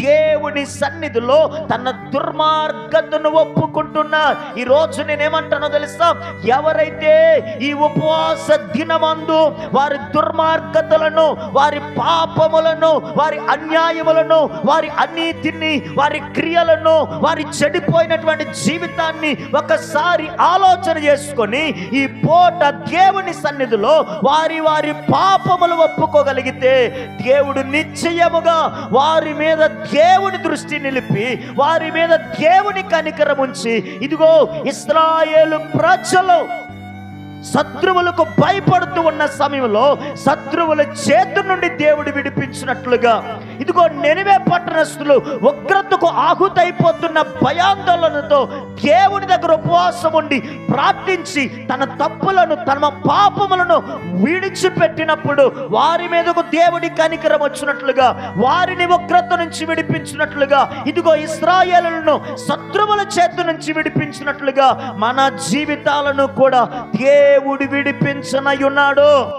దేవుని సన్నిధిలో తన దుర్మార్గతను ఒప్పుకుంటున్నా ఈ రోజు నేనేమంటానో తెలుసా? ఎవరైతే ఈ ఉపవాస దినమందు వారి దుర్మార్గతలను వారి పాపములను వారి అన్యాయములను వారి అనీతిని వారి క్రియలను వారి చెడిపోయినటువంటి జీవితాన్ని ఒకసారి ఆలోచన చేసుకొని ఈ పూట దేవుని సన్నిధిలో వారి వారి పాపములు ఒప్పుకోగలిగితే దేవుడు నిశ్చయముగా వారి మీద దేవుని దృష్టి నిలిపి వారి మీద దేవుని కనికరం ఉంచి ఇదిగో ఇస్రాయేలు ప్రజలు శత్రువులకు భయపడుతూ ఉన్న సమయంలో శత్రువుల చేతి నుండి దేవుడు విడిపించినట్లుగా. ఇదిగో నెనివే పట్టణస్థులు ఉగ్రతకు ఆహుతైపోతున్న భయాందోళనతో దేవుని దగ్గర ఉపవాసం ఉండి ప్రార్థించి తన తప్పులను తన పాపములను విడిచిపెట్టినప్పుడు వారి మీదకు దేవుడి కనికరం వచ్చినట్లుగా వారిని ఉగ్రత నుంచి విడిపించినట్లుగా ఇదిగో ఇస్రాయేలులను శత్రువుల చేతి నుంచి విడిపించినట్లుగా మన జీవితాలను కూడా దేవుడు విడిపించనయున్నాడు.